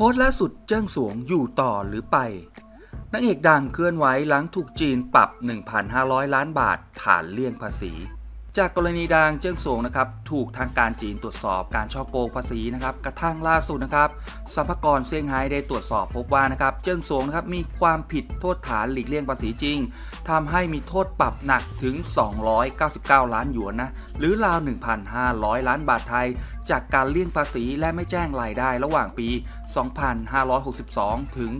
โพสต์ล่าสุดเจิ้งสวงอยู่ต่อหรือไปนางเอกดังเคลื่อนไหวหลังถูกจีนปรับ 1,500 ล้านบาท ฐานเลี่ยงภาษี จากกรณีดังเจิ้งสวงนะครับ ถูกทางการจีนตรวจสอบการช่อโกงภาษีนะครับ กระทั่งล่าสุดนะครับสรรพากรเซี่ยงไฮ้ได้ตรวจสอบพบว่านะครับ เจิ้งสวงนะครับมีความผิดโทษฐานหลีกเลี่ยงภาษีจริงทำให้มีโทษปรับหนักถึง 299 ล้านหยวนนะ หรือราว 1,500 ล้านบาทไทย จากการเลี่ยงภาษีและไม่แจ้งรายได้ระหว่างปี 2562 ถึง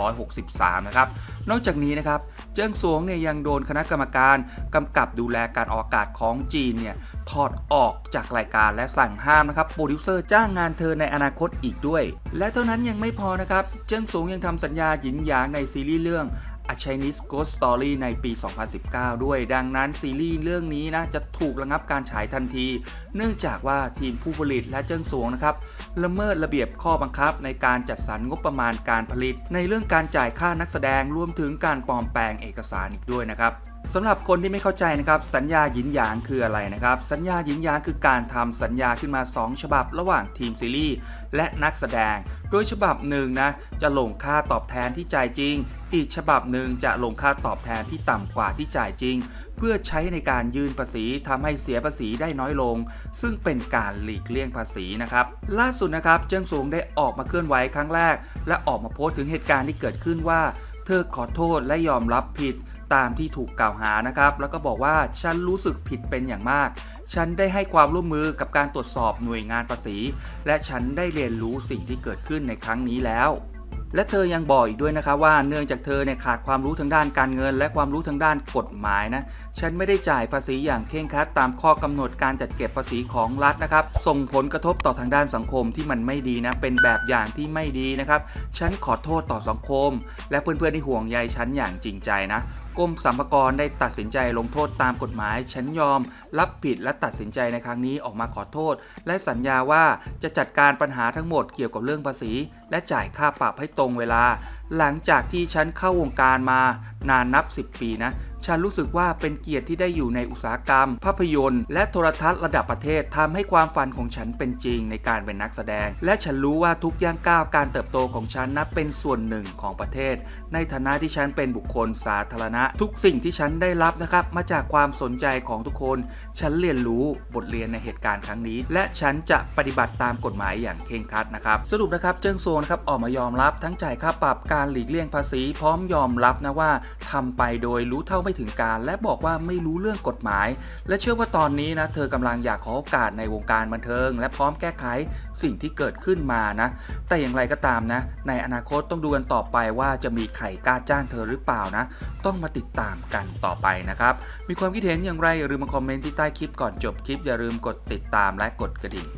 2563 นะครับ นอกจากนี้นะครับ เจิ้งสวงเนี่ยยังโดนคณะกรรมการกำกับดูแลการออกอากาศของจีนเนี่ยถอดออกจากรายการและสั่งห้ามนะครับโปรดิวเซอร์จ้างงานเธอในอนาคตอีกด้วย และเท่านั้นยังไม่พอนะครับ เจิ้งสวงยังทำสัญญาหยินหยางในซีรีส์เรื่อง A Chinese Ghost Story ในปี 2019 ด้วย ดังนั้นซีรีส์เรื่องนี้นะจะถูกระงับการฉายทันที เนื่องจากว่าทีมผู้ผลิตและเจิ้งสวงนะครับละเมิดระเบียบข้อบังคับในการจัดสรรงบประมาณการผลิต ในเรื่องการจ่ายค่านักแสดงรวมถึงการปลอมแปลงเอกสารอีกด้วยนะครับ สำหรับคนที่ไม่เข้าใจนะครับสัญญาหยินหยางคืออะไรนะครับ สัญญาหยินหยางคือการทำสัญญาขึ้นมา 2 ฉบับระหว่างทีมซีรีส์และนักแสดง โดยฉบับหนึ่งนะจะลงค่าตอบแทนที่จ่ายจริง อีกฉบับหนึ่งจะลงค่าตอบแทนที่ต่ำกว่าที่จ่ายจริง เพื่อใช้ในการยื่นภาษีทำให้เสียภาษีได้น้อยลง ซึ่งเป็นการหลีกเลี่ยงภาษีนะครับ ล่าสุดนะครับเจิ้งสวงได้ออกมาเคลื่อนไหวครั้งแรก และออกมาโพสต์ถึงเหตุการณ์ที่เกิดขึ้นว่า ธอขอโทษและยอมรับผิดตามที่ถูกกล่าวหานะครับ แล้วก็บอกว่าฉันรู้สึกผิดเป็นอย่างมาก ฉันได้ให้ความร่วมมือกับการตรวจสอบหน่วยงานภาษี และฉันได้เรียนรู้สิ่งที่เกิดขึ้นในครั้งนี้แล้ว และเธอยังบอกอีกด้วยนะครับว่าเนื่องจากเธอเนี่ยขาดความรู้ทางด้านการเงิน และความรู้ทางด้านกฎหมายนะฉันไม่ได้จ่ายภาษีอย่างเคร่งครัดตามข้อกำหนดการจัดเก็บภาษีของรัฐนะครับ ส่งผลกระทบต่อทางด้านสังคมที่มันไม่ดีนะเป็นแบบอย่างที่ไม่ดีนะครับ ฉันขอโทษต่อสังคม และเพื่อนๆที่ห่วงใยฉันอย่างจริงใจนะ กรมสรรพากรได้ตัดสินใจลงโทษตามกฎหมาย ฉันยอมรับผิดและตัดสินใจในครั้งนี้ออกมาขอโทษ และสัญญาว่าจะจัดการปัญหาทั้งหมดเกี่ยวกับเรื่องภาษี และจ่ายค่าปรับให้ตรงเวลา หลังจากที่ฉันเข้าวงการมานานนับ 10 ปีนะ ฉันรู้สึกว่าเป็นเกียรติที่ได้อยู่ในอุตสาหกรรม ภาพยนตร์ และโทรทัศน์ระดับประเทศทำให้ความฝันของฉันเป็นจริงในการเป็นนักแสดง และฉันรู้ว่าทุกย่างก้าวการเติบโตของฉันนับเป็นส่วนหนึ่งของประเทศ ในฐานะที่ฉันเป็นบุคคลสาธารณะ ทุกสิ่งที่ฉันได้รับนะครับมาจากความสนใจของทุกคน ฉันเรียนรู้บทเรียนในเหตุการณ์ครั้งนี้ และฉันจะปฏิบัติตามกฎหมายอย่างเคร่งครัดนะครับสรุปนะครับเจิ้งโซนครับออกมายอมรับทั้งจ่ายค่าปรับการหลีกเลี่ยงภาษี พร้อมยอมรับนะว่าทำไปโดยรู้เท่าไม่ถึงการ และบอกว่าไม่รู้เรื่องกฎหมาย และเชื่อว่าตอนนี้นะเธอกำลังอยากขอโอกาสในวงการบันเทิง และพร้อมแก้ไขสิ่งที่เกิดขึ้นมานะ แต่อย่างไรก็ตามนะ ในอนาคตต้องดูกันต่อไปว่าจะมีใครกล้าจ้างเธอหรือเปล่านะ ต้องมาติดตามกันต่อไปนะครับ มีความคิดเห็นอย่างไรอย่าลืมมาคอมเมนต์ที่ใต้คลิปก่อนจบคลิปอย่าลืมกดติดตามและกดกระดิ่ง